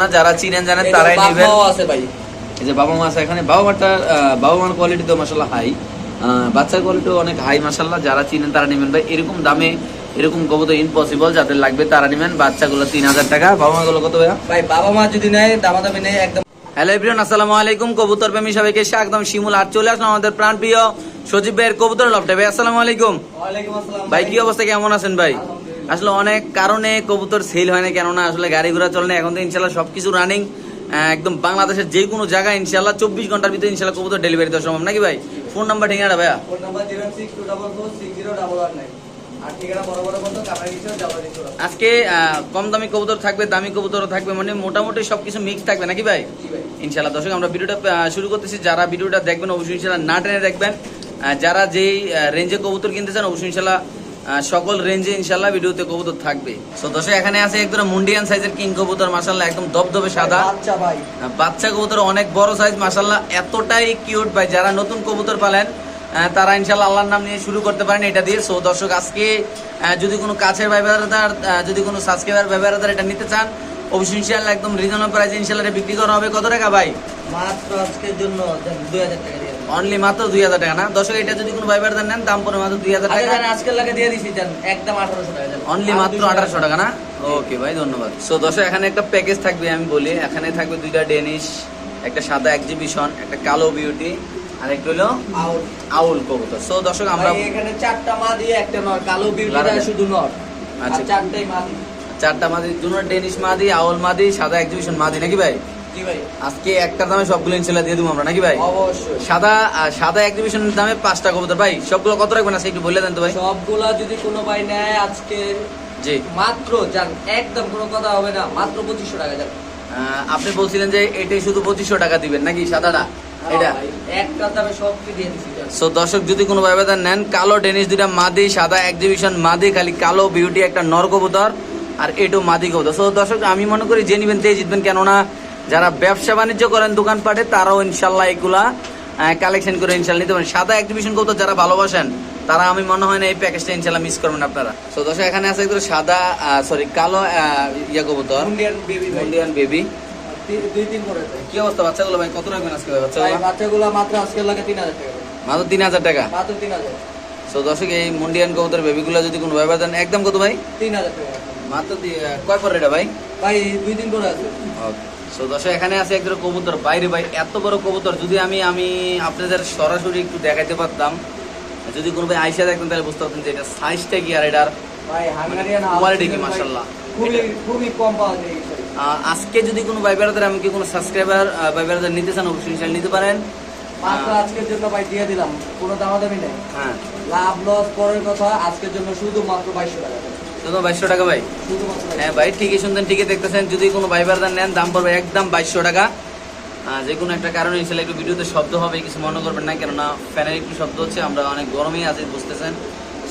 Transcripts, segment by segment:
না যারা চিনেন জানেন তারাই নেবেন। আছে ভাই। এই যে বাবা মা আছে এখানে বাবা মাটা বাবা মার কোয়ালিটি তো মাসাল্লাহ হাই বাচ্চার কোয়ালিটিও অনেক হাই মাসাল্লাহ যারা চিনেন তারা নেবেন। ভাই এরকম দামে এরকম কবুতর ইম্পসিবল যাদের লাগবে তারা নেবেন। বাচ্চাগুলো তিন হাজার টাকা বাবা মাগুলো কত ভাই বাবা মা যদি নেয় দামাদামি নেয় একদম হ্যালো এভরিওয়ান আসসালামু আলাইকুম। কবুতর প্রেমী সবাইকে একদম শিমুল আর চলে আসলাম আমাদের প্রাণ প্রিয় সজীব ভাইয়ের কবুতর লফটে। ভাই আসসালামু আলাইকুম। ওয়ালাইকুম আসসালাম ভাই কি অবস্থা? কেমন আছেন ভাই? আসলে অনেক কারণে কবুতর সেল হয় না কেননা আসলে গাড়ি ঘোড়া চলে না। এখন তো ইনশাল্লাহ সবকিছু রানিং একদম বাংলাদেশের যে কোনো জায়গায় ইনশাল্লাহ চব্বিশ ঘণ্টার ভিতরে ইনশাল্লাহ কবুতর ডেলিভারি দেওয়া সম্ভব। নাকি ভাই? ফোন নাম্বার ঠিকানা ভাইয়া? Phone number zero six two double four six zero double one nine আজকে কম দামি কবুতর থাকবে দামি কবুতরও থাকবে মানে মোটামুটি সবকিছু মিক্স থাকবে নাকি ভাই? ইনশাল্লাহ দর্শক আমরা ভিডিওটা শুরু করতেছি। যারা ভিডিওটা দেখবেন অবশ্যই ইনশাল্লাহ না টেনে দেখবেন। যারা যেই রেঞ্জে কবুতর কিনতে চান অবশ্যই ইনশাল্লাহ সকল রেঞ্জে ইনশাল্লাহ ভিডিওতে কবুতর থাকবে। তো দর্শক এখানে আছে একদম মুন্ডিয়ান সাইজের কিং কবুতর মাসাল্লাহ একদম দবদবে সাদা। আচ্ছা ভাই। বাচ্চা কবুতর অনেক বড় সাইজ মাসাল্লাহ এতটাই কিউট ভাই। যারা নতুন কবুতর পালেন তারা ইনশাল্লাহ আল্লাহর নাম নিয়ে শুরু করতে পারেন এটা দিয়ে। সো দর্শক আজকে যদি কোনো কাছের ব্যবহারদার যদি কোনো সাবস্ক্রাইবার ব্যবহারদার এটা নিতে চান অবশ্যই ইনশাল্লাহ একদম রিজনেবল প্রাইসে ইনশাল্লাহ এটা বিক্রি করা হবে। কত টাকা ভাই? মাত্র আজকের জন্য দুই হাজার টাকা। অনলি মাত্র দুই হাজার টাকা না? দর্শক এটা যদি কোনো ব্যবহারদার নেন দাম পড়ে মাত্র দুই হাজার টাকা। আজকের লাগে দিয়ে জান একদম আঠারোশো টাকা অনলি মাত্র আঠারোশো টাকা। না? ওকে ভাই ধন্যবাদ। সো দর্শক এখানে একটা প্যাকেজ থাকবে আমি বলি। এখানে থাকবে দুইটা ডেনিশ একটা সাদা এক্সিবিশন একটা কালো বিউটি আর একটা হলো আউট আউল কবুতর। সো দর্শক আমরা এখানে চারটা মা দিয়ে একটা নর কালো বিউটিটা শুধু নর। আচ্ছা। চারটাই মা চারটা মাদি দুটো ডেনিশ মাদি আউল মাদি সাদা এক্সিবিশন মাদি নাকি ভাই? আজকে একটার দামে সবগুলো ইনশাল্লাহ দিয়ে দেবো আমরা নাকি ভাই? অবশ্যই। সাদা সাদা এক্সিবিশনের দামে পাঁচটা কবুতর। ভাই সবগুলো কত রাখবেন আজকে একটু বলে দেন তো ভাই। সবগুলা যদি কোনো ভাই নেয় আজকে জি। মাত্র যান একদম কোনো কথা হবে না মাত্র পঁচিশশো টাকা যান আপনি বলছিলেন যে এটাই শুধু পঁচিশশো টাকা দিবেন নাকি সাদাটা? এটা? ভাই, একটার দামে সব দিয়ে সো দর্শক যদি কোনো ব্যবধান নেন কালো ডেনিস দুইটা মাদি সাদা এক্সিবিশন মাদি খালি কালো বিউটি একটা নর কবুতর আর এটো মাদি কবুতর। সো দর্শক আমি মনে করি যে নিবেন তেই জিতবেন কেননা যারা ব্যবসা বাণিজ্য করেন দোকানপাটে তারাও ইনশাল্লাহ এগুলা কালেকশন করে ইনশাল্লাহ নিতে পারেন। সাদা এক্সিবিশন কবুতর যারা ভালোবাসেন তারা আমি মনে হয় না এই প্যাকেজটা ইনশাল্লাহ মিস করবেন আপনারা। সো দর্শক এখানে আছে একটু সাদা সরি কালো ইয়া কবুতর। ইন্ডিয়ান বেবি কি অবস্থা বাচ্চাগুলো ভাই? কত রাখবেন আজকে বাচ্চাগুলো? মাত্র আজকের লাগে তিন হাজার টাকা। মাত্র তিন হাজার টাকা? মাত্র তিন হাজার। সো দর্শক এই মুন্ডিয়ান কবুতর বেবিগুলো যদি কোনো ব্যবহার দেন একদম কত ভাই? তিন হাজার টাকা। মাত্র কয় পর এটা ভাই? ভাই দুই দিন পরে আছে। সো দর্শক এখানে আছে একজন কবুতর। বাইরে ভাই এত বড় কবুতর যদি আমি আমি আপনাদের সরাসরি একটু দেখাইতে পারতাম যদি কোনো ভাই আইসা দেখতেন তাহলে বুঝতে পারতেন যে এটা সাইজটা কি আর এটার Quality কি। আহ, আজকে যদি কোনো ভাই বেড়াদের আমি কি কোনো সাবস্ক্রাইবার ভাই বেড়াদের নিতে চান অবশ্যই ইনশাল্লাহ নিতে পারেন। আজকের জন্য ভাই দিয়ে দিলাম কোনো দামাদামি নেই। হ্যাঁ। লাভ লস পরের কথা আজকের জন্য শুধু মাত্র বাইশশো টাকা। শুধু বাইশশো টাকা ভাই। হ্যাঁ ভাই, ঠিকই শুনতেন ঠিকই দেখতেছেন। যদি কোনো ভাইবার দান নেন, দাম পড়বে একদম বাইশশো টাকা। যে কোনো একটা কারণে ইনশাল্লাহ একটু ভিডিওতে শব্দ হবে, কিছু মনে করবেন না, কেননা ফ্যানের একটু শব্দ হচ্ছে, আমরা অনেক গরমেই আছি, বুঝতেছেন।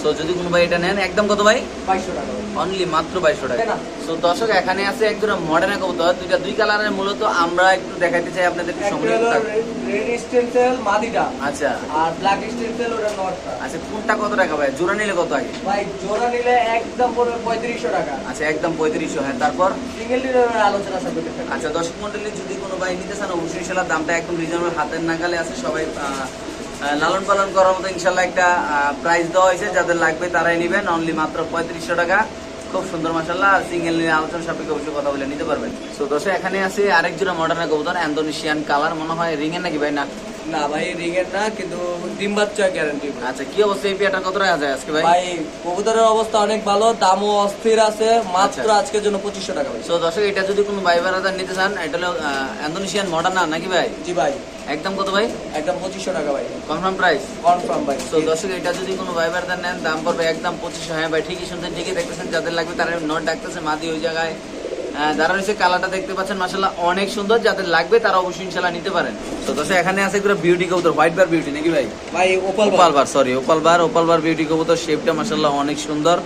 সো যদি কোনো ভাই এটা নেন একদম কত ভাই? বাইশশো টাকা। অনলি মাত্র বাইশশো টাকা। সো দর্শক এখানে আছে একদম মডার্ন কবুতর দুইটা দুই কালারের মূলত আমরা একটু দেখাইতে চাই আপনাদের রেড স্টেন্সেল মাদিটা। আচ্ছা। আর ব্ল্যাক স্টেন্সেল ওটা নটটা। আচ্ছা কোনটা কত টাকা ভাই? জোড়া নিলে কত আগে? ভাই জোড়া নিলে একদম পড়বে পঁয়ত্রিশশো টাকা। আচ্ছা একদম পঁয়ত্রিশশো হ্যাঁ তারপর? সিঙ্গেল নিলে আলোচনা সাপেক্ষে আচ্ছা দর্শক মন্ডলী যদি কোনো ভাই নিতে চান অবশ্যই ইনশাল্লাহ দামটা একদম রিজনেবল হাতের নাগালে আছে সবাই লালন পালন করার মতো ইনশাল্লাহ একটা প্রাইস দেওয়া হয়েছে, যাদের লাগবে তারাই নেবেন। অনলি মাত্র পঁয়ত্রিশশো টাকা। খুব সুন্দর মাসাল্লাহ আর সিঙ্গেল নিয়ে আলোচনা সাপেক্ষে অবশ্যই কথা বলে নিতে পারবেন। তো দর্শক, এখানে আছে আরেক জোড়া মডার্ন কবুতর অ্যান্ডোনেশিয়ান কালার মনে হয় রিং এর নাকি ভাই? না না ভাই রিং এর না কিন্তু ডিম বাচ্চা গ্যারান্টি আচ্ছা কি অবস্থা? এই পেয়ারটা কত টাকা যায় আজকে ভাই? ভাই কবুতরের অবস্থা অনেক ভালো দামও অস্থির আছে মাত্র আচ্ছা। আজকের জন্য পঁচিশশো টাকা ভাই। তো দর্শক এটা যদি কোনো ভাই বেড়াদার নিতে চান এটা হলো অ্যান্ডোনেশিয়ান মডার্ন না নাকি ভাই? জি ভাই। একদম কত ভাই? একদম পঁচিশশো টাকা ভাই। কনফার্ম প্রাইস কনফার্ম ভাই তো দর্শক এটা যদি কোনো ভাই বেড়াদার নেন দাম পড়বে একদম পঁচিশশো। হ্যাঁ ভাই ঠিকই শুনছেন ঠিকই দেখতেছেন যাদের লাগবে তারা নোট ডাকতেছে মাদি ওই জায়গায়। যারা রয়েছে কালারটা দেখতে পাচ্ছেন মাসাল্লাহ অনেক সুন্দর। যাদের লাগবে তারা অবশ্যই ইনশাল্লাহ নিতে পারেন। তো দর্শক এখানে আছে পুরো বিউটি কবুতর হোয়াইট বার বিউটি নাকি ভাই? ভাই opal opal bar sorry opal bar opal bar beauty কবুতর শেপটা মাসাল্লাহ অনেক সুন্দর।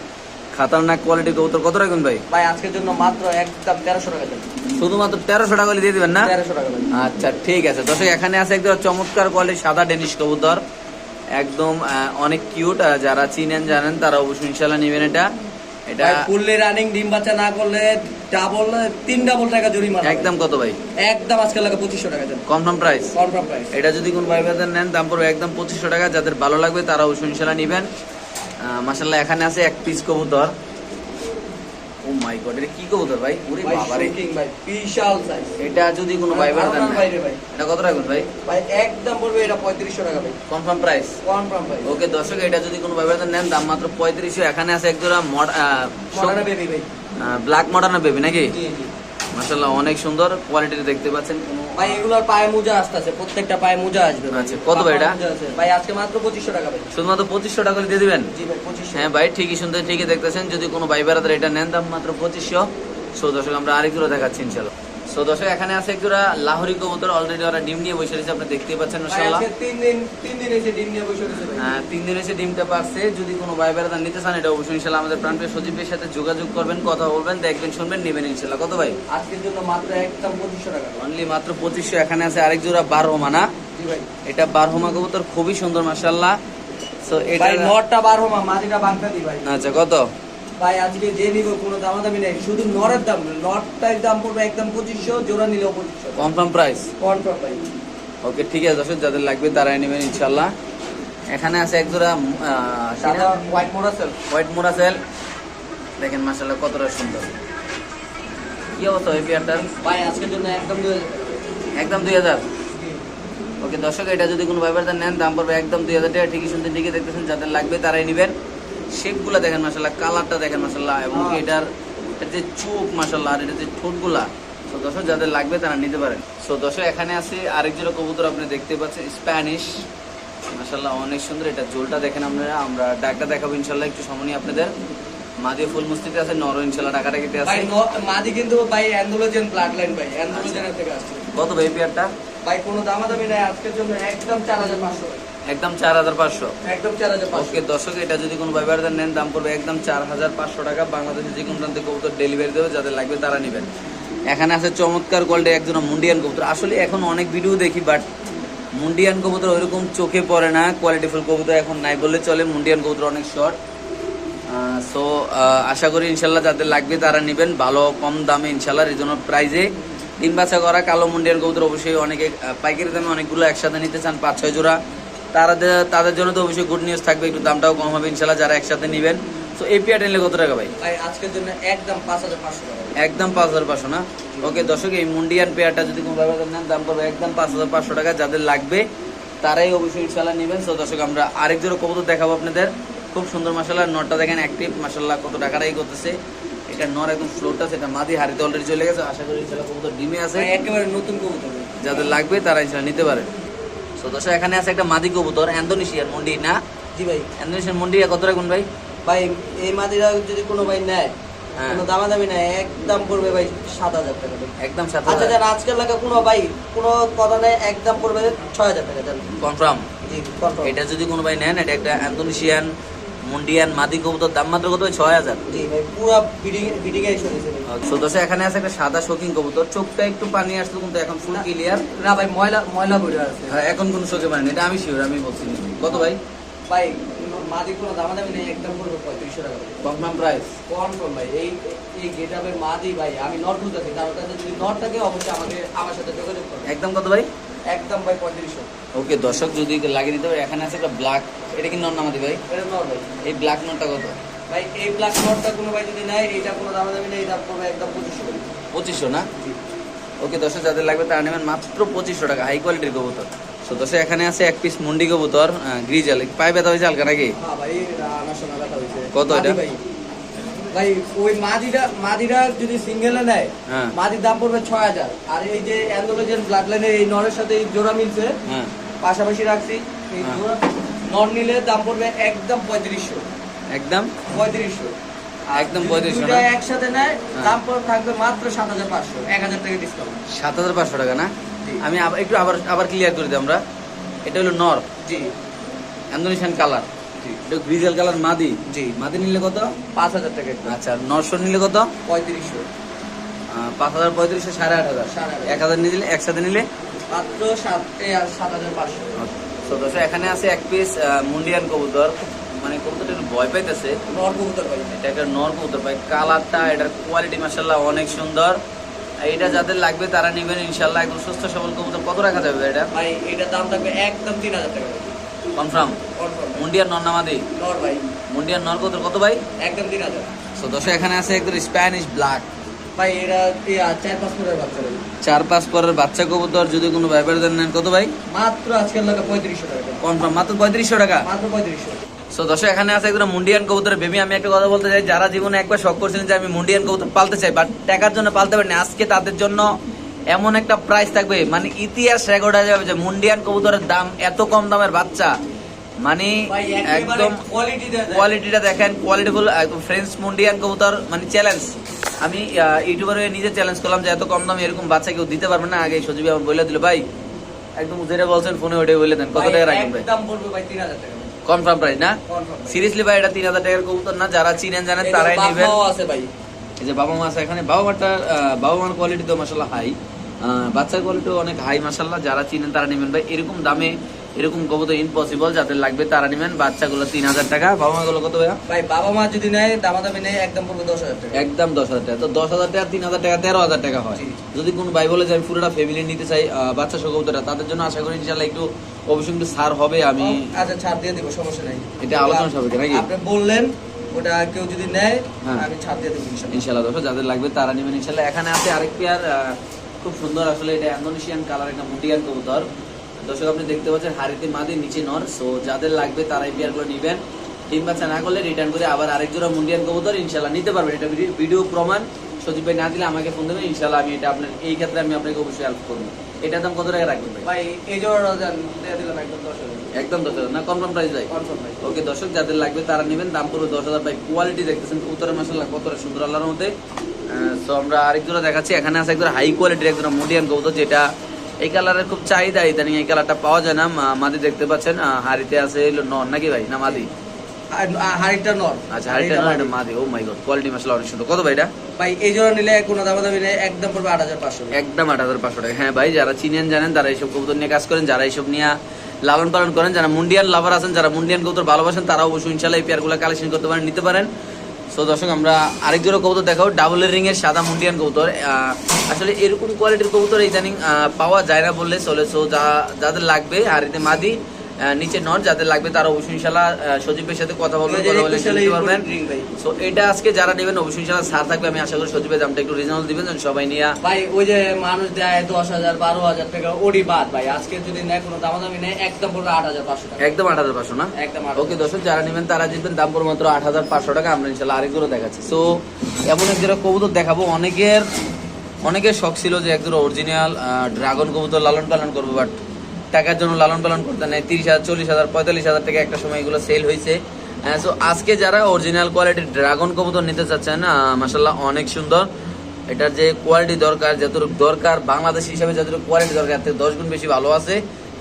খাতারনাক কোয়ালিটি কবুতর কত রাখবেন ভাই? ভাই আজকের জন্য মাত্র একদম তেরোশো টাকা শুধুমাত্র তেরোশো টাকা দিয়ে দিবেন না? তেরোশো টাকা আচ্ছা ঠিক আছে। দর্শক এখানে আছে একদম চমৎকার কোয়ালিটি সাদা ডেনিশ কবুতর। একদম অনেক কিউট যারা চিনেন জানেন তারা অবশ্যই ইনশাল্লাহ নেবেন এটা। এটা ফুললি রানিং ডিম বাচ্চা না করলে ডাবল তিন ডাবল টাকা জরিমানা একদম কত ভাই? একদম আজকাল লাগা পঁচিশশো টাকা দেন কনফার্ম প্রাইস কনফার্ম প্রাইস এটা যদি কোনো ভাই ভাইদের নেন দাম পড়বে একদম পঁচিশশো টাকা। যাদের ভালো লাগবে তারা অবশ্যই ইনশাল্লাহ নেবেন মাসাল্লাহ এখানে আছে এক পিস কবুতর। ও মাই গড এটা কি কবুতর ভাই? ওরে ভাই শৌকিং ভাই বিশাল সাইজ এটা যদি কোনো ভাই নেন বাইরে ভাই এটা কত রাখবেন ভাই? ভাই একদম পড়বে এটা পঁয়ত্রিশশো টাকা ভাই। কনফার্ম প্রাইস কনফার্ম ভাই ওকে দর্শক এটা যদি কোনো ভাই ভাইদের নেন দাম মাত্র পঁয়ত্রিশশো। এখানে আছে এক জোড়া মডার্ন বেবি ভাই। ব্ল্যাক মডার্ন বেবি নাকি? জি অনেক সুন্দর কোয়ালিটি দেখতে পাচ্ছেন। ভাই এগুলোর পায়ে মোজা আসতেছে প্রত্যেকটা পায়ে মোজা আসবে। আচ্ছা, কত ভাই এটা? ভাই আজকে মাত্র পঁচিশশো টাকা ভাই। শুধুমাত্র পঁচিশশো টাকা করে দিয়ে দিবেন? জি ভাই হ্যাঁ ভাই ঠিকই শুনতে ঠিকই দেখতেছেন। যদি কোনো ভাই বেড়াদের এটা নেন দাম মাত্র পঁচিশশো। সো দর্শক আমরা আরেকগুলো দেখাচ্ছি ইনশাল্লাহ সো দর্শক এখানে আছে এক জোড়া লাহোরি কবুতর অলরেডি ওরা ডিম নিয়ে বসে রয়েছে আপনি দেখতেই পাচ্ছেন তিন দিন তিন দিন এসে ডিম নিয়ে বসে রয়েছে ভাই। তিন দিন এসে ডিমটা পারছে যদি কোনো ভাই বেড়াদার নিতে চান এটা অবশ্যই আমাদের প্রাণপ্রিয় সজীবের সাথে যোগাযোগ করবেন কথা বলবেন দেখবেন শুনবেন নেবেন কত ভাই? আজকের জন্য মাত্র একদম পঁচিশশো টাকা। অনলি মাত্র পঁচিশশো এখানে আছে আরেক জোড়া বারহমা না? জি ভাই। এটা বারহমা কবুতর খুবই সুন্দর মাসাল্লাহ সো এটা ভাই নটটা দি ভাই। আচ্ছা কত? ভাই আজকে যে নিব কোনো দামাদামি নেই। শুধু নরের দাম দাম পড়বে একদম পঁচিশশো জোড়া নিলেও পঁচিশশো। কনফার্ম প্রাইস কনফার্ম ভাই ওকে ঠিক আছে দর্শক যাদের লাগবে তারাই নেবেন ইনশাল্লাহ। এখানে আছে এক জোড়া সাদা হোয়াইট মোরাসেল। হোয়াইট মোরাসেল। দেখেন মাসাল্লাহ কতটা সুন্দর। কি অবস্থা ওই পেয়ারটার? ভাই আজকের জন্য একদম একদম দুই হাজার? ওকে দর্শক এটা যদি কোনো ভাইবার নেন দাম পড়বে একদম দুই হাজার টাকা। ঠিকই শুনতে ঠিকই দেখতেছেন যাদের লাগবে তারাই নেবেন। শেপগুলা দেখেন মাসাল্লাহ কালারটা দেখেন মাসাল্লাহ এবং এটার এটার যে চোখ মাসাল্লাহ আর এটার যে ঠোঁটগুলা তো দর্শক যাদের লাগবে তারা নিতে পারেন। সো দর্শক এখানে আছে আরেক জোড়া কবুতর আপনি দেখতে পাচ্ছেন স্প্যানিশ মাসাল্লাহ অনেক সুন্দর এটা জোলটা দেখেন আপনারা আমরা ডাকটা দেখাবো ইনশাল্লাহ একটু সময় আপনাদের। মাদিয়া ফুল মুস্তিতে আছে নর ইনশাল্লাহ টাকাটা কেটে আছে। মাদি কিন্তু ভাই অ্যান্ডোলোজেন ব্লাড লাইন ভাই অ্যান্ডোলোজেনের থেকে আসছে। কত ভাই পেয়ারটা ভাই কোনো দামাদামি নাই আজকের জন্য একদম চার হাজার পাঁচশো। একদম চার হাজার পাঁচশো? একদম চার হাজার পাঁচশো। ওকে দর্শক এটা যদি কোনো ব্যবহারদার নেন দাম পড়বে একদম চার হাজার পাঁচশো টাকা। বাংলাদেশে যে কোনো প্রান্তে কবুতর ডেলিভারি দেবে যাদের লাগবে তারা নেবেন। এখানে আছে চমৎকার গোল্ডে একজন মুন্ডিয়ান কবুতর। আসলে এখন অনেক ভিডিও দেখি বাট মুন্ডিয়ান কবুতর ওইরকম চোখে পড়ে না। কোয়ালিটিফুল কবুতর এখন নাই বললে চলে। মুন্ডিয়ান কবুতর অনেক শর্ট সো আশা করি ইনশাল্লাহ যাদের লাগবে তারা নেবেন। ভালো কম দামে ইনশাল্লাহ রিজনেবল প্রাইজে ডিম বাছা করা কালো মুন্ডিয়ান কবুতর অবশ্যই অনেকে পাইকারি দামে অনেকগুলো একসাথে নিতে চান পাঁচ ছয় জোড়া। তারা তাদের জন্য তো অবশ্যই গুড নিউজ থাকবে একটু দামটাও কম হবে ইনশাল্লাহ যারা একসাথে নেবেন। তো এই পিয়ার নিলে কত টাকা ভাই? ভাই আজকের জন্য একদম পাঁচ হাজার পাঁচশো একদম পাঁচ হাজার পাঁচশো না? ওকে দর্শক এই মুন্ডিয়ান পেয়ারটা যদি কোনো ব্যবহার নেন দাম পড়বে একদম পাঁচ হাজার পাঁচশো টাকা যাদের লাগবে তারাই অবশ্যই ইনশাল্লাহ নেবেন। তো দর্শক আমরা আরেক জোড়া কবুতর দেখাবো আপনাদের। খুব সুন্দর মাসাল্লাহ নটটা দেখেন অ্যাক্টিভ মাসাল্লাহ কত টাকাটাই করতেছে। এটা নর একদম ফ্লোরটা সেটা মাদি অলরেডি চলে গেছে আশা করি ইনশাল্লাহ কবুতর ডিমে আছে। ভাই একেবারে নতুন কবুতর। যাদের লাগবে তারা ইনশাল্লাহ নিতে পারে। তো দর্শক এখানে আছে একটা মাদি কবুতর মন্ডি না? জি ভাই। মন্ডি কত রাখুন ভাই? ভাই এই মাদিরা যদি কোনো ভাই নেয় হ্যাঁ। কোনো দামাদামি নাই একদম পড়বে ভাই সাত হাজার টাকা একদম সাত আচ্ছা যান আজকের লাগা কোনো ভাই কোনো কথা নেই একদম পড়বে ছয় হাজার টাকা কনফার্ম জি। এটা যদি কোনো ভাই নেন এটা একটা অ্যান্ডোনেশিয়ান মুন্ডিয়ান মাদি কবুতর দাম মাত্র কত ছয় হাজার। ভাই। সদস্য এখানে আছে একটা সাদা শৌখিন কবুতর। চোখটা একটু পানি আসলো কিন্তু এখন ফুল ক্লিয়ার না ভাই ময়লা ময়লা বইটা আছে। এখন কোনো চোখে পানি এটা আমি শিওর আমি বলছি। কত ভাই? ভাই মাদি কোনো দামাদামি নেই একদম পড়বে পঁয়ত্রিশশো টাকা কনফার্ম প্রাইস কনফার্ম ভাই এই এই গেট আপের মাদি ভাই আমি নট খুঁজতেছি কাছে যদি নট থাকে অবশ্যই আমাকে আমার সাথে যোগাযোগ করবে। একদম কত ভাই? একদম ভাই পঁয়ত্রিশশো। ওকে দর্শক যদি লাগিয়ে দিতে পারে এখানে আছে একটা ব্ল্যাক এটা কি নন নামাদি ভাই? এটা নট ভাই। এই ব্ল্যাক নটটা কত? ভাই এই ব্ল্যাক নটটা কোনো ভাই যদি নেয় এটা কোনো দামাদামি নেই এটা পড়বে একদম পঁচিশশো পঁচিশশো না? ওকে দর্শক যাদের লাগবে তারা নেবেন মাত্র পঁচিশশো টাকা হাই কোয়ালিটির কবুতর। তো দর্শক এখানে আছে এক পিস মুন্ডি কবুতর গ্রিজাল পায়ে ব্যথা হয়েছে হালকা নাকি? হ্যাঁ কত এটা? ভাই ওই মাদিটা মাদিটা যদি সিঙ্গেলে নেয় হ্যাঁ। মাদির দাম পড়বে ছয় হাজার। আর এই যে অ্যান্ডোলোজেন ব্লাড লাইনের এই নরের সাথে এই জোড়া মিলছে হ্যাঁ। পাশাপাশি রাখছি এই হ্যাঁ। জোড়া নর নিলে দাম পড়বে একদম পঁয়ত্রিশশো। একদম? পঁয়ত্রিশশো। একদম 3500 দুইটা না? একসাথে নেয়। দাম থাকবে মাত্র সাত হাজার পাঁচশো। এক হাজার টাকা ডিসকাউন্ট সাত হাজার পাঁচশো টাকা না? আমি একটু আবার আবার ক্লিয়ার করে দিই আমরা। এটা হলো নর। জি। অ্যান্ডোনেশিয়ান কালার গ্রিজাল কালার মাদি? জি। মাদি নিলে কত? পাঁচ হাজার টাকা। আচ্ছা নশো নিলে কত? পঁয়ত্রিশশো। পাঁচ হাজার পঁয়ত্রিশশো সাড়ে আট হাজার। সাড়ে এক হাজার নিলে একসাথে নিলে? মাত্র সাত আর সাত হাজার পাঁচশো। সদস্য এখানে আছে এক পিস মুন্ডিয়ান কবুতর। মানে কবুতরটা ভয় পাইতেছে। নর কবুতর ভাই। এটা একটা নর কবুতর ভাই। কালারটা এটার কোয়ালিটি মাসাল্লাহ অনেক সুন্দর। এটা যাদের লাগবে তারা নেবেন ইনশাল্লাহ একদম সুস্থ সবল কবুতর। কত রাখা যাবে এটা? ভাই এটার দাম থাকবে একদম তিন হাজার টাকা। কনফার্ম কনফার্ম মুন্ডিয়ার নর নামাদি? নর ভাই। মুন্ডিয়ার নর কবুতর কত ভাই? একদম তিন হাজার। তো দশ এখানে আছে একদম স্প্যানিশ ব্ল্যাক ভাই এরা চার পাঁচ ফুটের বাচ্চা চার পাঁচ পরের বাচ্চা কবুতর যদি কোনো ব্যাপার নেন কত ভাই? মাত্র আজকের লাগে পঁয়ত্রিশশো টাকা। কনফার্ম মাত্র পঁয়ত্রিশশো টাকা? মাত্র পঁয়ত্রিশশো। সো দর্শক এখানে আছে একদম মুন্ডিয়ান কবুতরের বেবি আমি একটা কথা বলতে চাই যারা জীবনে একবার শখ করছিলেন যে আমি মুন্ডিয়ান কবুতর পালতে চাই বাট টাকার জন্য পালতে পারিনি আজকে তাদের জন্য এমন একটা প্রাইস থাকবে। মানে ইতিহাস রেকর্ড হয়ে যাবে যে মুন্ডিয়ান কবুতরের দাম এত কম দামের বাচ্চা। মানে একদম কোয়ালিটিটা দেখেন। কোয়ালিটিফুল একদম ফ্রেঞ্চ মুন্ডিয়ান কবুতর মানে চ্যালেঞ্জ আমি ইউটিউবারে নিজে চ্যালেঞ্জ করলাম যে এত কম দামে এরকম বাচ্চা কেউ দিতে পারবে না আগে সজীব আমার বলে দিল ভাই একদম যেটা বলছেন ফোনে ওটাই বলে দেন কত টাকা রাখবেন? ভাই কনফার্ম প্রাইস না? সিরিয়াসলি ভাই এটা তিন হাজার টাকার কবুতর না যারা চিনেন জানেন তারাই নেবেন। এই যে বাবা মা আছে এখানে বাবা মাটা বাবা মার কোয়ালিটি তো মাসাল্লাহ হাই বাচ্চার কোয়ালিটিও অনেক হাই মাসাল্লাহ যারা চিনেন তারা নেবেন ভাই। এরকম দামে এরকম কবুতর ইম্পসিবল যাদের লাগবে তারা নেবেন। বাচ্চাগুলো তিন হাজার টাকা। বাবা মাগুলো কত ভাইয়া? ভাই বাবা মা যদি নেয় দামাদামি নেয় একদম পড়বে দশ হাজার টাকা। একদম দশ হাজার টাকা। তো দশ হাজার টাকা তিন হাজার টাকা তেরো হাজার টাকা হয়। যদি কোনো ভাই বলে যে আমি পুরোটা ফ্যামিলি নিতে চাই বাচ্চা সহ কবুতরটা তাদের জন্য আশা করি ইনশাল্লাহ একটু অবশ্যই একটু ছাড় হবে আমি আচ্ছা ছাড় দিয়ে দিব সমস্যা নাই। এটা আলোচনা সাপেক্ষে নাকি? আপনি বললেন ওটা কেউ যদি নেয় হ্যাঁ। আমি ছাড় দিয়ে দেবো ইনশাল্লাহ দর্শক যাদের লাগবে তারা নেবেন ইনশাল্লাহ এখানে আছে আরেক পেয়ার খুব সুন্দর আসলে এটা ইন্দোনেশিয়ান কালার একটা মুন্ডিয়ান কবুতর। দর্শক আপনি দেখতে পাচ্ছেন হাড়িতে মাদি নিচে নর। সো যাদের লাগবে তারা এই পেয়ারগুলো নেবেন। তিন বাচ্চা না করলে রিটার্ন করে আবার আরেক জোড়া মুন্ডিয়ান কবুতর ইনশাল্লাহ নিতে পারবেন। এটা ভিডিও- প্রমাণ। সজীব ভাই না দিলে আমাকে ফোন দেবেন। ইনশাল্লাহ আমি এটা আপনার এই ক্ষেত্রে আমি আপনাকে অবশ্যই হেল্প করব। এটার দাম কত টাকা রাখবেন ভাই? এই জোড়া দিলাম একদম দশ হাজার। একদম দশ হাজার। না কনফার্ম প্রাইস ভাই? ওকে দর্শক যাদের লাগবে তারা নেবেন। দাম পড়বে দশ হাজার। ভাই কোয়ালিটি দেখতেছেন উত্তরের মাসাল্লাহ কতটা সুন্দর আল্লাহর মধ্যে তো আমরা আরেক জোড়া দেখাচ্ছি। এখানে আছে একদম হাই কোয়ালিটির একদম মোডিয়ান কবুতর যেটা এই কালারের খুব চাহিদা ইদানিং এই কালারটা পাওয়া যায় না। মাদি দেখতে পাচ্ছেন? হাড়িতে আছে নর নাকি ভাই? না মাদি? হাড়িটা নর আচ্ছা হাড়িটা নর এটা মাদি। ও মাই গড কোয়ালিটি মাসাল্লাহ অনেক সুন্দর। কত ভাই এটা? ভাই এই জোড়া নিলে কোনো নেই একদম পড়বে টাকা। হ্যাঁ ভাই যারা চিনেন জানেন তারা এইসব কবুতর নিয়ে কাজ করেন যারা এইসব নিয়ে লালন পালন করেন যারা মুন্ডিয়ান লাভার আছেন যারা মুন্ডিয়ান কবুতর ভালোবাসেন তারা অবশ্যই ইনশাল্লাহ এই পেয়ারগুলো কালেকশন করতে পারেন নিতে পারেন। সো দর্শক, আমরা আরেক জোড়া কবুতর দেখাও ডাবল রিং এর সাদা মুন্ডিয়ান কবুতর। আসলে এরকম কোয়ালিটির কবুতর ইদানিং পাওয়া যায় না বললে চলে। সো যা- যাদের লাগবে, আর এতে মাদি নিচে নট যাদের লাগবে তারা অবশ্যই ইনশাল্লাহ সজীবের সাথে কথা বলবেন কথা বলে নিতে পারবেন। সো এটা আজকে যারা নেবেন অবশ্যই ইনশাল্লাহ সার থাকবে। আমি আশা করি সজীবের দামটা একটু রিজনেবল দিবেন যেন সবাই নিয়ে ভাই ওই যে মানুষ দেয় দশ হাজার বারো হাজার টাকা ওডি বাদ ভাই। আজকে যদি নেয় কোনো দামাদামি নেয় একদম পড়বে আট হাজার পাঁচশো টাকা। একদম আট হাজার পাঁচশো না? একদম ওকে দর্শক যারা নেবেন তারা জিতবেন। দাম পড়বে মাত্র আট হাজার পাঁচশো টাকা। আমরা ইনশাল্লাহ আরেকগুলো দেখাচ্ছি। সো এমন এক জোড়া কবুতর দেখাবো। অনেকের অনেকের শখ ছিল যে একজোড়া অরিজিনাল ড্রাগন কবুতর লালন পালন করব বাট টাকার জন্য লালন পালন করতে নেই। তিরিশ হাজার চল্লিশ হাজার পঁয়তাল্লিশ হাজার টাকা একটা সময় এগুলো সেল হয়েছে। সো আজকে যারা অরিজিনাল কোয়ালিটির ড্রাগন কবুতর নিতে চাচ্ছেন মাসাল্লাহ অনেক সুন্দর। এটার যে কোয়ালিটি দরকার যতটুকু দরকার বাংলাদেশ হিসাবে যতটুকু কোয়ালিটি দরকার থেকে দশ গুণ বেশি ভালো আছে।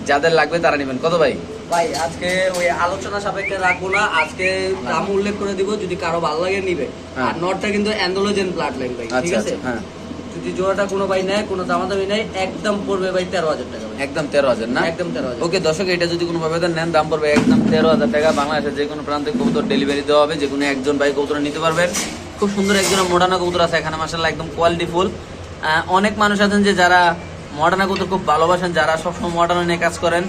যাদের লাগবে তারা নেবেন। কত ভাই? ভাই আজকে ওই আলোচনা সাপেক্ষে রাখব না। আজকে দাম উল্লেখ করে দিব যদি কারও ভালো লাগে নিবে। হ্যাঁ। আর নটটা কিন্তু অ্যান্ডোলোজেন ব্লাড লাইন ভাই ঠিক আচ্ছা আছে? আচ্ছা হ্যাঁ। যদি জোড়াটা কোনো ভাই নেয় কোনো দামাদামি নেয় একদম পড়বে ভাই তেরো হাজার টাকা একদম তেরো হাজার না? একদম তেরো হাজার। ওকে দর্শক এটা যদি কোনো ভাবে নেন দাম পড়বে একদম তেরো হাজার টাকা। বাংলাদেশের যে কোনো প্রান্তে কবুতর ডেলিভারি দেওয়া হবে যে কোনো একজন ভাই কবুতর নিতে পারবেন। খুব সুন্দর একজন মোডানা কবুতর আছে এখানে মাসাল্লাহ একদম কোয়ালিটি ফুল অনেক মানুষ আছেন যে যারা মডার্না কবুতর খুব ভালোবাসেন যারা সবসময় মডার্না নিয়ে কাজ করেন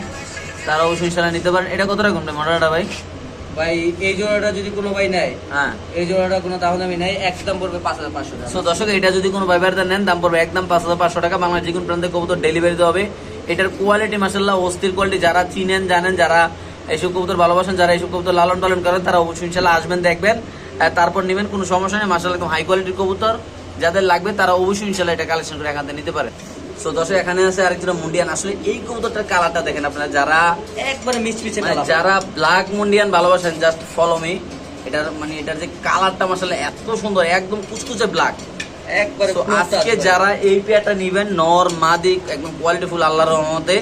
তারা অবশ্যই ইনশাল্লাহ নিতে পারেন। এটা কত রকম মডার্নাটা ভাই? ভাই এই জোড়াটা যদি কোনো ভাই নেয় হ্যাঁ। এই জোড়াটা কোনো দামাদামি নেয় একদম পড়বে পাঁচ হাজার পাঁচশো টাকা। সো দর্শক এটা যদি কোনো ব্যবহার নেন দাম পড়বে একদম পাঁচ হাজার পাঁচশো টাকা। বাংলাদেশ যে কোনো প্রান্তে কবুতর ডেলিভারি হবে। এটার কোয়ালিটি মাসাল্লাহ অস্থির কোয়ালিটি যারা চিনেন জানেন যারা এইসব কবুতর ভালোবাসেন যারা এইসব কবুতর লালন পালন করেন তারা অবশ্যই ইনশাল্লাহ আসবেন দেখবেন। তারপর নেবেন কোনো সমস্যা নেই। মাসাল্লাহ হাই কোয়ালিটির কবুতর। যাদের লাগবে তারা অবশ্যই ইনশাল্লাহ এটা কালেকশন করে এখান থেকে নিতে পারে সো দর্শক এখানে আছে আরেকজন মুন্ডিয়ান। আসলে এই কবুতরটার কালারটা দেখেন আপনারা যারা একবারে মিচমিচে মানে যারা ব্ল্যাক মুন্ডিয়ান ভালোবাসেন জাস্ট ফলো মি এটার মানে এটার যে কালারটা মাসাল্লাহ এত সুন্দর একদম কুচকুচে ব্ল্যাক। একবারে আজকে যারা এই পেয়ারটা নিবেন নর মাদিক একদম কোয়ালিটি ফুল আল্লাহর রহমতে।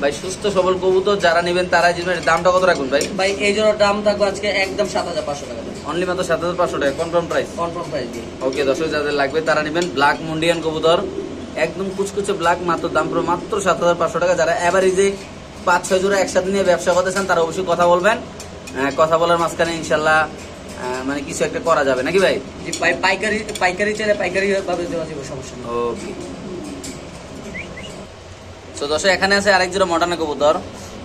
ভাই সুস্থ সবল কবুতর যারা নিবেন তারা জিতবেন দামটা কত রাখুন ভাই? ভাই এই জন্য দাম থাকবে আজকে একদম সাত হাজার পাঁচশো টাকা। অনলি মাত্র সাত হাজার পাঁচশো টাকা confirm price confirm price okay দর্শক যাদের লাগবে তারা নেবেন ব্ল্যাক মুন্ডিয়ান কবুতর। একদম কুচকুচে ব্ল্যাক মাত্র দাম পড়বে মাত্র সাত হাজার পাঁচশো টাকা। যারা এভারেজে পাঁচ ছয় জোড়া একসাথে নিয়ে ব্যবসা করতে চান তারা অবশ্যই কথা বলবেন। কথা বলার মাঝখানে ইনশাল্লাহ মানে কিছু একটা করা যাবে। নাকি ভাই? পাই- পাইকারি পাইকারি চাইলে পাইকারি ভাবে দেওয়া যাবে সমস্যা ওকে তো দর্শক এখানে আছে আরেক জোড়া মডার্ন কবুতর।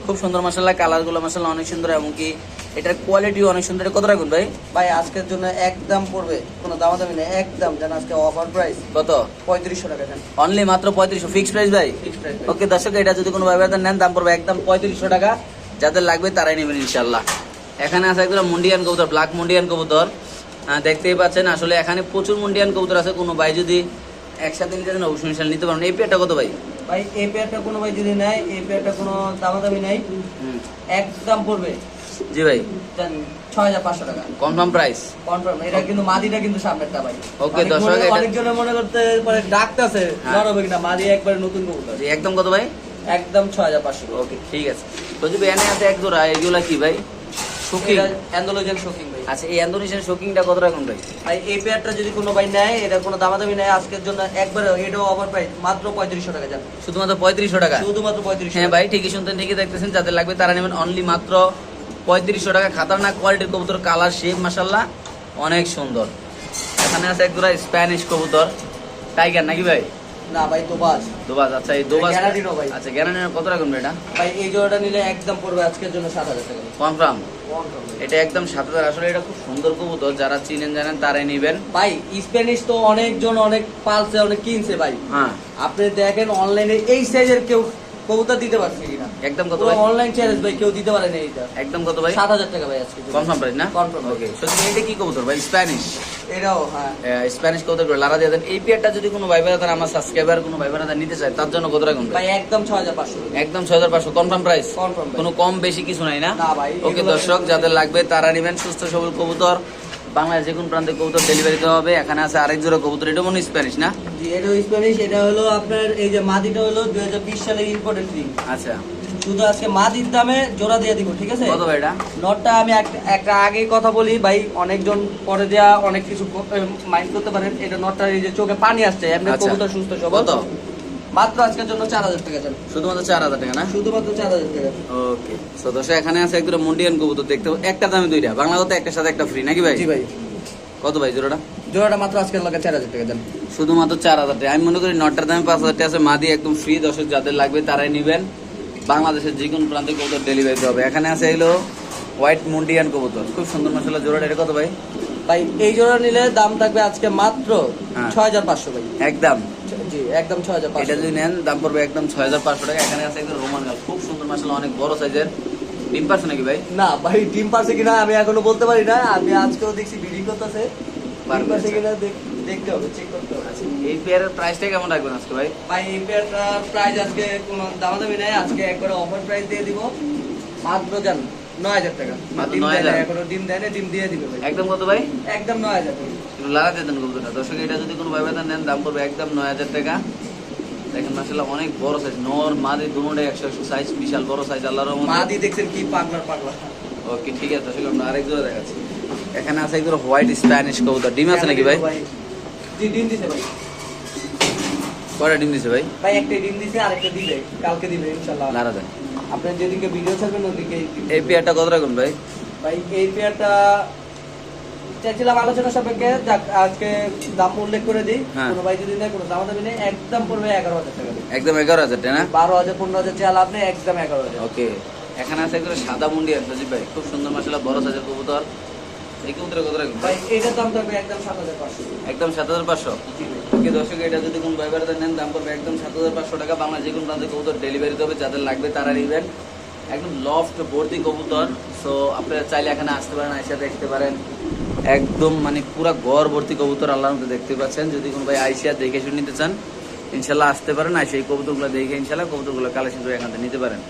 খুব সুন্দর মাসাল্লাহ কালারগুলো মাসাল্লাহ অনেক সুন্দর এমনকি এটার কোয়ালিটি অনেক সুন্দর। কত রাখুন ভাই? ভাই আজকের জন্য একদম পড়বে। কোনো দামাদামি নেই একদম যেন আজকে অফার প্রাইস কত? পঁয়ত্রিশশো টাকা দেন অনলি মাত্র পঁয়ত্রিশশো। ফিক্সড প্রাইস ভাই? ফিক্সড প্রাইস ওকে দর্শক এটা যদি কোনো ভাবে নেন দাম পড়বে একদম পঁয়ত্রিশশো টাকা। যাদের লাগবে তারাই নেবেন ইনশাল্লাহ এখানে আছে একদম মুন্ডিয়ান কবুতর ব্ল্যাক মুন্ডিয়ান কবুতর। দেখতেই পাচ্ছেন আসলে এখানে প্রচুর মুন্ডিয়ান কবুতর আছে। কোনো ভাই যদি একসাথে নিতে চান অবশ্যই ইনশাল্লাহ নিতে পারেন। এই পেয়ারটা কত ভাই? ভাই এই পেয়ারটা কোনো ভাই যদি নেয় এই পেয়ারটা কোনো দামাদামি নেই। একদম পড়বে। জি ভাই। ছয় হাজার পাঁচশো টাকা। কনফার্ম প্রাইস কনফার্ম এটা কিন্তু মাদিটা কিন্তু সামনেরটা ভাই। Okay, দর্শক, মনে- মনে করতে পারে ডাকতেছে হ্যাঁ। কিনা মাদি একবারে নতুন কবুতর। একদম কত ভাই? একদম ছয় হাজার পাঁচশো। ওকে ঠিক আছে। তো যদি এনে আছে এক জোড়া এগুলা কি ভাই? শুকিং অ্যান্ডোলজেন শোকিং ভাই। আচ্ছা এই ইন্দোনেশিয়ান শুকিংটা কত রাখুন ভাই? ভাই এই পেয়ারটা যদি কোনো ভাই নেয় এটা কোনো দামাদামি নেয় আজকের জন্য একবারে এটাও ওভার প্রাইস মাত্র পঁয়ত্রিশশো টাকা যাবে। শুধুমাত্র পঁয়ত্রিশশো টাকা? শুধুমাত্র পঁয়ত্রিশশো হ্যাঁ ভাই ঠিকই শুনতেন ঠিকই দেখতেছেন যাদের লাগবে তারা নেবেন অনলি মাত্র পঁয়ত্রিশশো টাকা খাতারনাক কোয়ালিটির কবুতর কালার শেপ মাসাল্লাহ অনেক সুন্দর। এখানে আছে এক জোড়া স্প্যানিশ কবুতর। টাইগার নাকি ভাই? না ভাই তো দোবাজ আচ্ছা এই দোবাজ গ্যারান্টিরও ভাই। আচ্ছা গ্যারান্টির কত রাখুন ভাই এটা? ভাই এই জোড়াটা নিলে একদম পড়বে আজকের জন্য সাত হাজার টাকা। কনফার্ম এটা একদম সাত হাজার আসলে এটা খুব সুন্দর কবুতর যারা চিনেন জানেন তারাই নেবেন। ভাই স্প্যানিশ তো অনেকজন অনেক পালছে অনেক কিনছে ভাই। হ্যাঁ। আপনি দেখেন অনলাইনে এই সাইজের কেউ কবুতর দিতে পারছে একদম কত ভাই? অনলাইন চ্যালেঞ্জ ভাই কেউ দিতে পারে না এইটা। একদম কত ভাই? সাত হাজার টাকা ভাই আজকে। কনফার্ম প্রাইস না? Price। ওকে সত্যি এটা কি কবুতর ভাই? স্প্যানিশ এটাও হ্যাঁ। স্প্যানিশ কবুতর লারা দিয়ে দেন। এই পেয়ারটা যদি কোনো ভাই আমার সাবস্ক্রাইবার কোনো ভাই নিতে চায় তার জন্য কত রাখুন ভাই একদম ছয় হাজার পাঁচশো। একদম ছয় হাজার পাঁচশো কনফার্ম প্রাইস কনফার্ম কোনো কম বেশি কিছু নাই না? না ভাই, ওকে দর্শক যাদের লাগবে তারা নেবেন সুস্থ সবল কবুতর। বাংলাদেশ যে কোন প্রান্তে কবুতর ডেলিভারি দেওয়া হবে। এখানে আছে আরেক জোড়া কবুতর। এটা মনে স্প্যানিশ না? জি এটা স্প্যানিশ এটা হলো আপনার এই যে মাদিটা হলো দুই হাজার বিশ সালের ইম্পর্টেন্ট আচ্ছা। শুধু আজকে মাদির দামে জোড়া দিয়ে দিব ঠিক আছে? কত এটা নটটা আমি একটা আগে কথা বলি ভাই অনেকজন পরে দেয়া অনেক কিছু মাইন্ড করতে পারেন এটা নটটা এই যে চোখে পানি আসছে এমনি আচ্ছা। কবুতর সুস্থ সবল। মাত্র আজকের জন্য চার হাজার টাকা শুধুমাত্র চার হাজার টাকা না? শুধুমাত্র চার হাজার টাকা। ওকে। এখানে আছে একদম মুন্ডিয়ান কবুতর দেখতে। একটা দামে দুইটা বাংলা কথা একটার সাথে একটা ফ্রি নাকি ভাই? জি ভাই। কত ভাই জোড়াটা? জোড়াটা মাত্র আজকের লাগে চার হাজার টাকা যান শুধুমাত্র চার হাজার টাকা। আমি মনে করি নটার দামে পাঁচ হাজার টাকা আছে। মাদি একদম ফ্রি দর্শক যাদের লাগবে তারাই নেবেন। বাংলাদেশের যে কোনো প্রান্তে কবুতর ডেলিভারি দিতে হবে। এখানে আছে এলো হোয়াইট মুন্ডিয়ান কবুতর। খুব সুন্দর মশলা জোড়াটা। এটা কত ভাই? ভাই এই জোড়া নিলে দাম থাকবে আজকে মাত্র হ্যাঁ। ছয় হাজার পাঁচশো ভাই। একদম। জি একদম ছয় হাজার এটা যদি নেন দাম পড়বে একদম ছয় হাজার পাঁচশো টাকা। এখানে আছে একদম রোমান গাল খুব সুন্দর মশলা অনেক বড় সাইজের ডিম পারছে নাকি ভাই? না ভাই ডিম পারছে কিনা আমি এখনও বলতে পারি না। আমি আজকেও দেখছি বিডিং করতেছে। ডিম পারছে কিনা দেখ- দেখতে হবে চেক করতে হবে। আচ্ছা এই পেয়ারের প্রাইসটা কেমন রাখবেন আজকে ভাই? ভাই এই পেয়ারটার প্রাইস আজকে কোনো দামাদামি নাই আজকে একবারে অফার প্রাইস দিয়ে দিব। মাত্র জান নয় হাজার টাকা। ডিম দেয় এখনও ডিম দেয় না ডিম দিয়ে দিবে ভাই। একদম কত ভাই? একদম নয় হাজার টাকা। লাগাতে দেন কবুতরটা দর্শক এটা যদি কোনো ভাই নেন দাম পড়বে একদম নয় হাজার টাকা। দেখেন মাসাল্লাহ অনেক বড় সাইজ নর মাদি দুটোটাই একশো একশো সাইজ বিশাল বড় সাইজ আল্লাহর মা রহমতে। দিয়ে দেখছেন কি পাগলার পাগলা। ওকে ঠিক আছে আমরা আরেক জোড়া দেখাচ্ছি। এখানে আছে একদম হোয়াইট স্প্যানিশ কবুতর। ডিম আছে নাকি ভাই। জি ডিম দিছে ভাই। কয়টা ডিম দিছে ভাই? ভাই একটা ডিম দিছে আরেকটা দিবে। কালকে দিবে ইনশাআল্লাহ দেন। আপনি যেদিকে ভিডিও ছাড়বেন ওদিকে এই পেয়ারটা কত রাখুন ভাই? ভাই এই পেয়ারটা চাইছিলাম আলোচনা সাপেক্ষে যাক আজকে দাম উল্লেখ করে দিই। হ্যাঁ। কোনো ভাই যদি নেয় কোনো দাম দামি নেই একদম পড়বে এগারো হাজার টাকা একদম এগারো হাজার টাকা বারো হাজার পনেরো হাজার চাল আপনি একদম এগারো হাজার। ওকে। এখানে আছে একদম সাদা মুন্ডি আছে ভাই। খুব সুন্দর মাসাল্লাহ বড় সাইজের কবুতর। এই কবুতরের কত রাখুন ভাই এইটার দাম থাকবে একদম সাত হাজার পাঁচশো। একদম সাত হাজার পাঁচশো? ওকে দর্শক এটা যদি কোন নেন দাম পড়বে একদম সাত হাজার পাঁচশো টাকা। বাংলা যে কোনো প্রান্তে কবুতর ডেলিভারি যাদের লাগবে তারা নেবেন। একদম লফট ভর্তি কবুতর। সো আপনারা চাইলে এখানে আসতে পারেন আইসা দেখতে পারেন। একদম মানে পুরা গড় ভর্তি কবুতর আল্লাহর মধ্যে দেখতে পাচ্ছেন। যদি কোনো ভাই আইসিয়া দেখে শুনে নিতে চান ইনশাল্লাহ আসতে পারেন। আইসা এই কবুতরগুলো দেখে ইনশাল্লাহ কবুতরগুলো কালেকশন করে এখান থেকে নিতে পারেন।